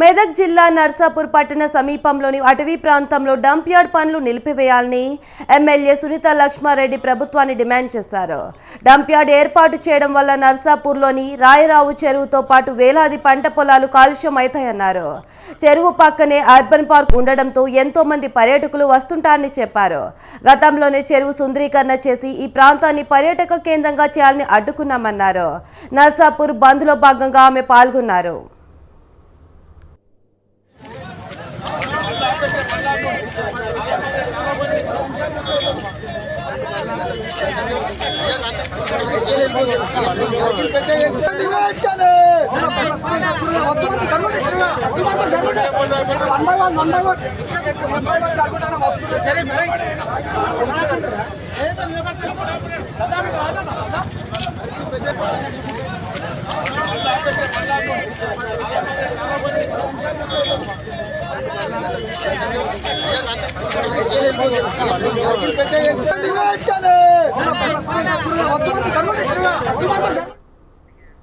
మెదక్ జిల్లా నర్సాపూర్ పట్టణ సమీపంలోని అటవీ ప్రాంతంలో డంప్ యార్డ్ పనులు నిలిపివేయాలని ఎమ్మెల్యే సునీత లక్ష్మారెడ్డి ప్రభుత్వాన్ని డిమాండ్ చేశారు. డంప్ యార్డ్ ఏర్పాటు చేయడం వల్ల నర్సాపూర్లోని రాయరావు చెరువుతో పాటు వేలాది పంట పొలాలు కాలుష్యం అవుతాయన్నారు. చెరువు పక్కనే అర్బన్ పార్క్ ఉండడంతో ఎంతో మంది పర్యాటకులు వస్తుంటారని చెప్పారు. గతంలోనే చెరువు సుందరీకరణ చేసి ఈ ప్రాంతాన్ని పర్యాటక కేంద్రంగా చేయాలని అడ్డుకున్నామన్నారు. నర్సాపూర్ బంద్లో భాగంగా ఆమె పాల్గొన్నారు. వస్తుంది వస్తుమంది కనుమ